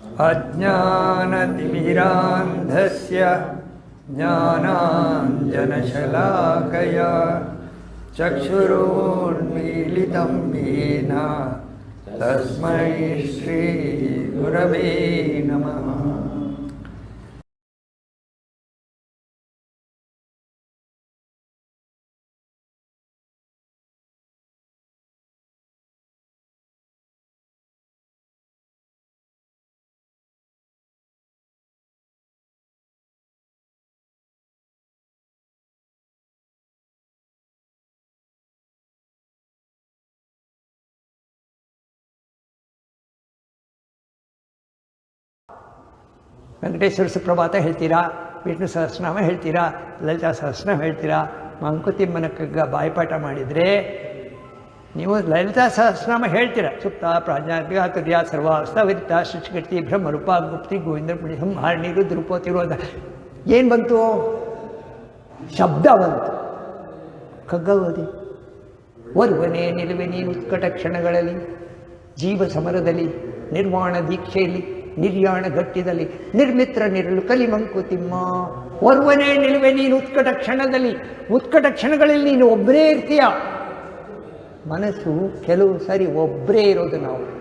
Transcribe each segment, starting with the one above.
अज्ञानतिमिरान्धस्य ज्ञानाञ्जनशलाकया चक्षुरोन्मीलितं येन तस्मै श्रीगुरवे नमः। ವೆಂಕಟೇಶ್ವರ ಸುಪ್ರಭಾತ ಹೇಳ್ತೀರಾ? ವಿಷ್ಣು ಸಹಸ್ರನಾಮ ಹೇಳ್ತೀರಾ? ಲಲಿತಾ ಸಹಸ್ರನಾಮ ಹೇಳ್ತೀರಾ? ಮಂಕುತಿಮ್ಮನ ಕಗ್ಗ ಬಾಯಿಪಾಠ ಮಾಡಿದರೆ ನೀವು ಲಲಿತಾ ಸಹಸ್ರನಾಮ ಹೇಳ್ತೀರ. ಸುಪ್ತ ಪ್ರಾಜ್ಞಾತ್ಮಿಕ ತುರ್ಯ ಸರ್ವಾಸ್ತವಿತ ಬ್ರಹ್ಮ ರೂಪ ಗುಪ್ತಿ ಗೋವಿಂದ ಪುಣಿ ಹಾರಣಿ ರುದ್ರಪೋತಿರೋದ ಏನು ಬಂತು? ಶಬ್ದ ಬಂತು. ಕಗ್ಗ ಓದಿ. ಒರ್ವನೇ ನಿಲುವೆ ನೀನು ಉತ್ಕಟ ಕ್ಷಣಗಳಲ್ಲಿ ಜೀವ ಸಮರದಲ್ಲಿ ನಿರ್ವಾಣ ದೀಕ್ಷೆಯಲ್ಲಿ. ನಿರ್ಯಾಣ ಗಟ್ಟಿದಲ್ಲಿ, ನಿರ್ಮಿತ್ರ ನಿರಳು ಕಲಿ ಮಂಕುತಿಮ್ಮ ಒರ್ವನೇ ನಿಲುವೆ ನೀನು ಉತ್ಕಟ ಕ್ಷಣದಲ್ಲಿ, ಉತ್ಕಟ ಕ್ಷಣಗಳಲ್ಲಿ ನೀನು ಒಬ್ಬರೇ ಇರ್ತೀಯ. ಮನಸ್ಸು ಕೆಲವು ಸರಿ ಒಬ್ಬರೇ ಇರೋದು ನಾವು.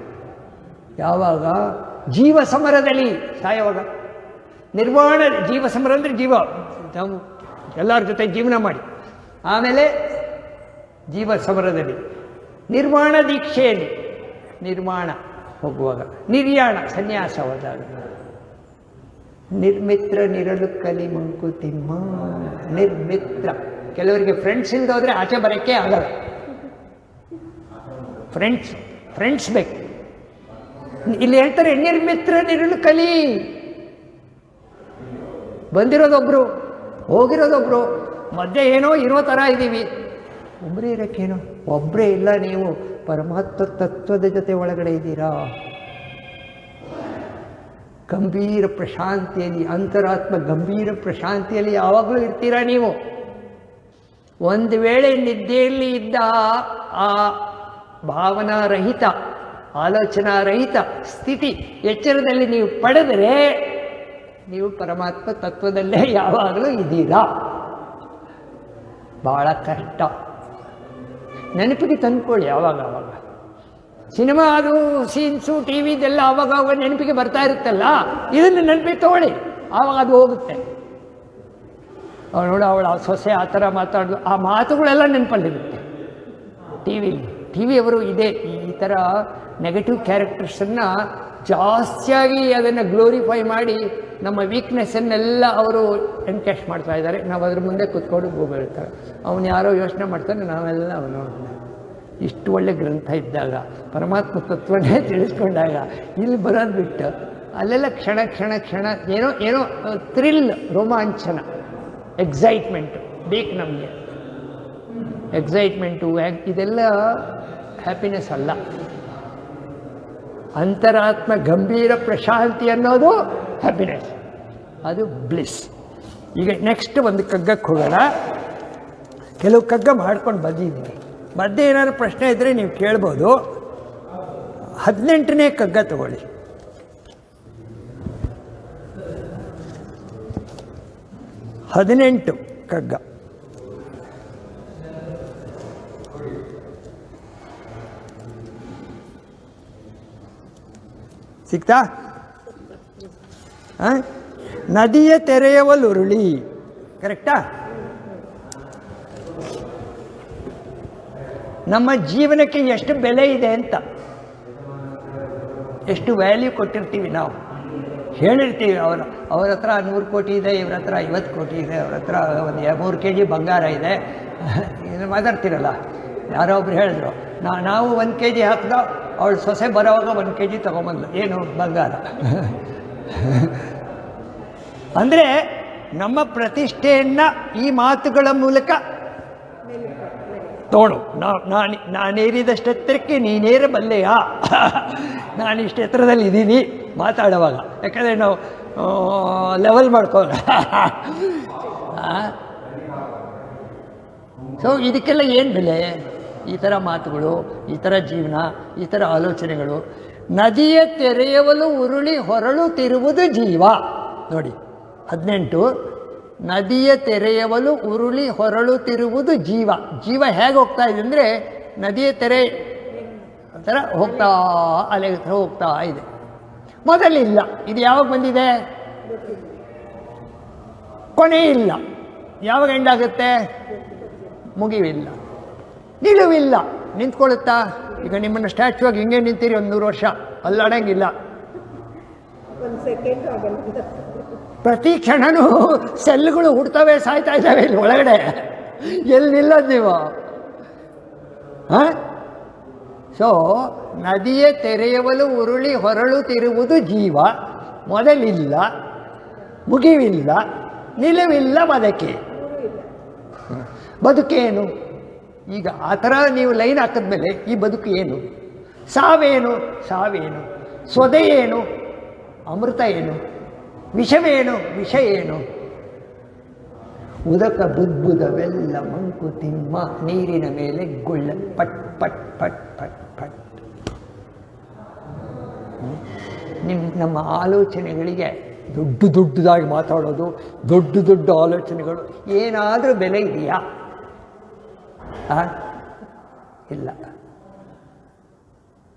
ಯಾವಾಗ? ಜೀವ ಸಮರದಲ್ಲಿ. ಸಾಯವಾಗ. ನಿರ್ವಾಣ ಜೀವ ಸಮರ ಅಂದರೆ ಜೀವ. ನಾವು ಎಲ್ಲರ ಜೊತೆ ಜೀವನ ಮಾಡಿ. ಆಮೇಲೆ ಜೀವ ಸಮರದಲ್ಲಿ. ನಿರ್ವಾಣ ದೀಕ್ಷೆಯಲ್ಲಿ. ನಿರ್ಮಾಣ. ಹೋಗುವಾಗ. ನಿರ್ಯಾಣ, ಸನ್ಯಾಸ ಹೋದಾಗ. ನಿರ್ಮಿತ್ರ ನಿರಳು ಕಲಿ ಮಂಕುತಿಮ್ಮ. ನಿರ್ಮಿತ್ರ. ಕೆಲವರಿಗೆ ಫ್ರೆಂಡ್ಸ್ ಇಂದ ಹೋದ್ರೆ ಆಚೆ ಬರೋಕ್ಕೆ ಆಗಲ್ಲ. ಫ್ರೆಂಡ್ಸ್ ಫ್ರೆಂಡ್ಸ್ ಬೇಕು. ಇಲ್ಲಿ ಹೇಳ್ತಾರೆ, ನಿರ್ಮಿತ್ರ ನಿರಳು ಕಲಿ. ಬಂದಿರೋದೊಬ್ರು, ಹೋಗಿರೋದೊಬ್ರು, ಮಧ್ಯೆ ಏನೋ ಇರೋ ಥರ ಇದ್ದೀವಿ ಒಬ್ಬರೇ ಇರೋಕ್ಕೇನೋ? ಒಬ್ಬರೇ ಇಲ್ಲ ನೀವು. ಪರಮಾತ್ಮ ತತ್ವದ ಜೊತೆ ಒಳಗಡೆ ಇದ್ದೀರಾ? ಗಂಭೀರ ಪ್ರಶಾಂತಿಯಲ್ಲಿ, ಅಂತರಾತ್ಮ ಗಂಭೀರ ಪ್ರಶಾಂತಿಯಲ್ಲಿ ಯಾವಾಗಲೂ ಇರ್ತೀರಾ ನೀವು? ಒಂದು ವೇಳೆ ನಿದ್ದೆಯಲ್ಲಿ ಇದ್ದ ಆ ಭಾವನಾರಹಿತ, ಆಲೋಚನಾರಹಿತ ಸ್ಥಿತಿ ಎಚ್ಚರದಲ್ಲಿ ನೀವು ಪಡೆದರೆ ನೀವು ಪರಮಾತ್ಮ ತತ್ವದಲ್ಲೇ ಯಾವಾಗಲೂ ಇದ್ದೀರಾ? ಭಾಳ ಕಷ್ಟ. ನೆನಪಿಗೆ ತಂದ್ಕೊಳ್ಳಿ ಯಾವಾಗ ಆವಾಗ ಸಿನಿಮಾ ಅದು ಸೀನ್ಸು ಟಿ ವಿದೆಲ್ಲ ಆವಾಗ ಅವಾಗ ನೆನಪಿಗೆ ಬರ್ತಾ ಇರುತ್ತಲ್ಲ? ಇದನ್ನು ನೆನಪಿಗೆ ತಗೊಳ್ಳಿ. ಆವಾಗ ಅದು ಹೋಗುತ್ತೆ. ಅವಳು ನೋಡು, ಅವಳು ಆ ಸೊಸೆ ಆ ಥರ ಮಾತಾಡೋದು, ಆ ಮಾತುಗಳೆಲ್ಲ ನೆನಪಲ್ಲಿರುತ್ತೆ. ಟಿ ವಿಲಿ ಟಿ ವಿಯವರು ಇದೆ ಥರ ನೆಗೆಟಿವ್ ಕ್ಯಾರೆಕ್ಟರ್ಸನ್ನು ಜಾಸ್ತಿಯಾಗಿ ಅದನ್ನು ಗ್ಲೋರಿಫೈ ಮಾಡಿ ನಮ್ಮ ವೀಕ್ನೆಸ್ಸನ್ನೆಲ್ಲ ಅವರು ಎನ್ಕ್ಯಾಶ್ ಮಾಡ್ತಾ ಇದ್ದಾರೆ. ನಾವು ಅದ್ರ ಮುಂದೆ ಕುತ್ಕೊಂಡು ಹೋಗಿರ್ತಾರೆ ಅವನು ಯಾರೋ ಯೋಚನೆ ಮಾಡ್ತಾನೆ, ನಾವೆಲ್ಲ ಅವನು ಇಷ್ಟು ಒಳ್ಳೆ ಗ್ರಂಥ ಇದ್ದಾಗ, ಪರಮಾತ್ಮ ತತ್ವನೇ ತಿಳಿಸ್ಕೊಂಡಾಗ ಇಲ್ಲಿ ಬರೋದು ಬಿಟ್ಟು ಅಲ್ಲೆಲ್ಲ ಕ್ಷಣ ಕ್ಷಣ ಕ್ಷಣ, ಏನೋ ಏನೋ ಥ್ರಿಲ್ ರೋಮಾಂಚನ ಎಕ್ಸೈಟ್ಮೆಂಟು ಬೇಕು ನಮಗೆ. ಎಕ್ಸೈಟ್ಮೆಂಟು ಇದೆಲ್ಲ ಹ್ಯಾಪಿನೆಸ್ ಅಲ್ಲ. ಅಂತರಾತ್ಮ ಗಂಭೀರ ಪ್ರಶಾಂತಿ ಅನ್ನೋದು ಹ್ಯಾಪಿನೆಸ್ ಅದು ಬ್ಲಿಸ್ ಈಗ ನೆಕ್ಸ್ಟ್ ಒಂದು ಕಗ್ಗಕ್ಕೆ ಹೋಗೋಣ. ಕೆಲವು ಕಗ್ಗ ಮಾಡ್ಕೊಂಡು ಬಂದಿದ್ದೀನಿ. ಮಧ್ಯೆ ಏನಾದ್ರು ಪ್ರಶ್ನೆ ಇದ್ದರೆ ನೀವು ಕೇಳ್ಬೋದು. ಹದಿನೆಂಟನೇ ಕಗ್ಗ ತಗೊಳ್ಳಿ. ಹದಿನೆಂಟು ಕಗ್ಗ. ಸಿಗ್ತಾ? ನದಿಯ ತೆರೆಯವಲುರುಳಿ ಕರೆಕ್ಟಾ? ನಮ್ಮ ಜೀವನಕ್ಕೆ ಎಷ್ಟು ಬೆಲೆ ಇದೆ ಅಂತ. ಎಷ್ಟು ವ್ಯಾಲ್ಯೂ ಕೊಟ್ಟಿರ್ತೀವಿ ನಾವು. ಹೇಳಿರ್ತೀವಿ, ಅವರು, ಅವ್ರ ಹತ್ರ ನೂರು ಕೋಟಿ ಇದೆ, ಇವ್ರ ಹತ್ರ ಐವತ್ತು ಕೋಟಿ ಇದೆ, ಅವ್ರ ಹತ್ರ ಒಂದು ಮೂರು ಕೆ ಜಿ ಬಂಗಾರ ಇದೆ. ಮಾತಾಡ್ತಿರಲ್ಲ? ಯಾರೋ ಒಬ್ರು ಹೇಳಿದ್ರು ನಾವು ಒಂದು ಕೆ ಜಿ ಹಾಕಿದ ಅವಳು ಸೊಸೆ ಬರೋವಾಗ ಒಂದು ಕೆ ಜಿ ತೊಗೊಂಬಂದ್ಲು. ಏನು ಬಂಗಾರ? ಅಂದರೆ ನಮ್ಮ ಪ್ರತಿಷ್ಠೆಯನ್ನು ಈ ಮಾತುಗಳ ಮೂಲಕ ತೋಳು. ನಾ- ನಾನು ನಾನೇರಿದಷ್ಟು ಎತ್ತರಕ್ಕೆ ನೀನೇರಬಲ್ಲೆಯಾ? ನಾನಿಷ್ಟು ಎತ್ತರದಲ್ಲಿ ಇದ್ದೀನಿ ಮಾತಾಡುವಾಗ. ಯಾಕಂದರೆ ನಾವು ಲೆವೆಲ್ ಮಾಡ್ಕೋ ಸೊ ಇದಕ್ಕೆಲ್ಲ ಏನು ಬೆಲೆ? ಈ ಥರ ಮಾತುಗಳು, ಈ ಥರ ಜೀವನ, ಈ ಥರ ಆಲೋಚನೆಗಳು. ನದಿಯ ತೆರೆಯವಲು ಉರುಳಿ ಹೊರಳುತ್ತಿರುವುದು ಜೀವ. ನೋಡಿ, ಹದಿನೆಂಟು. ನದಿಯ ತೆರೆಯವಲು ಉರುಳಿ ಹೊರಳುತ್ತಿರುವುದು ಜೀವ. ಜೀವ ಹೇಗೆ ಹೋಗ್ತಾ ಇದೆ ಅಂದರೆ ನದಿಯ ತೆರೆ ಥರ ಹೋಗ್ತಾ ಅಲೆ ಹೋಗ್ತಾ ಇದೆ. ಮೊದಲಿಲ್ಲ. ಇದು ಯಾವಾಗ ಬಂದಿದೆ? ಕೊನೆ ಇಲ್ಲ ಯಾವಾಗ ಎಂಡಾಗುತ್ತೆ ಮುಗಿವಿಲ್ಲ. ನಿಲುವಿಲ್ಲ. ನಿಂತ್ಕೊಳ್ಳುತ್ತಾ? ಈಗ ನಿಮ್ಮನ್ನು ಸ್ಟ್ಯಾಚ್ಯೂ ಆಗಿ ಹಿಂಗೆ ನಿಂತೀರಿ ಒಂದು ನೂರು ವರ್ಷ. ಅಲ್ಲಾಡಂಗಿಲ್ಲ. ಪ್ರತಿ ಕ್ಷಣನೂ ಸೆಲ್ಗಳು ಹುಡ್ತವೆ ಸಾಯ್ತಾ ಇದ್ದಾವೆ ಇಲ್ಲಿ ಒಳಗಡೆ. ಎಲ್ಲಿ ನಿಲ್ಲೋದು ನೀವು? ಸೊ ನದಿಯ ತೆರೆಯವಲು ಉರುಳಿ ಹೊರಳುತ್ತಿರುವುದು ಜೀವ. ಮೊದಲಿಲ್ಲ ಮುಗಿವಿಲ್ಲ ನಿಲುವಿಲ್ಲ ಬದಕೆ. ಬದುಕೇನು? ಈಗ ಆ ಥರ ನೀವು ಲೈನ್ ಹಾಕಿದ್ಮೇಲೆ ಈ ಬದುಕು ಏನು? ಸಾವೇನು? ಸಾವೇನು? ಸ್ವದೆ ಏನು? ಅಮೃತ ಏನು? ವಿಷವೇನು ವಿಷ ಏನು? ಉದಕ ಬುದ್ಬುದವೆಲ್ಲ ಮಂಕುತಿಮ್ಮ ನೀರಿನ ಮೇಲೆ ಗುಳ್ಳ ಪಟ್ ಪಟ್ ಪಟ್ ಪಟ್ ಪಟ್. ನಿಮ್ಮ ನಮ್ಮ ಆಲೋಚನೆಗಳಿಗೆ ದೊಡ್ಡ ದೊಡ್ಡದಾಗಿ ಮಾತಾಡೋದು, ದೊಡ್ಡ ದೊಡ್ಡ ಆಲೋಚನೆಗಳು ಏನಾದರೂ ಬೆಲೆ ಇದೆಯಾ? ಆ? ಇಲ್ಲ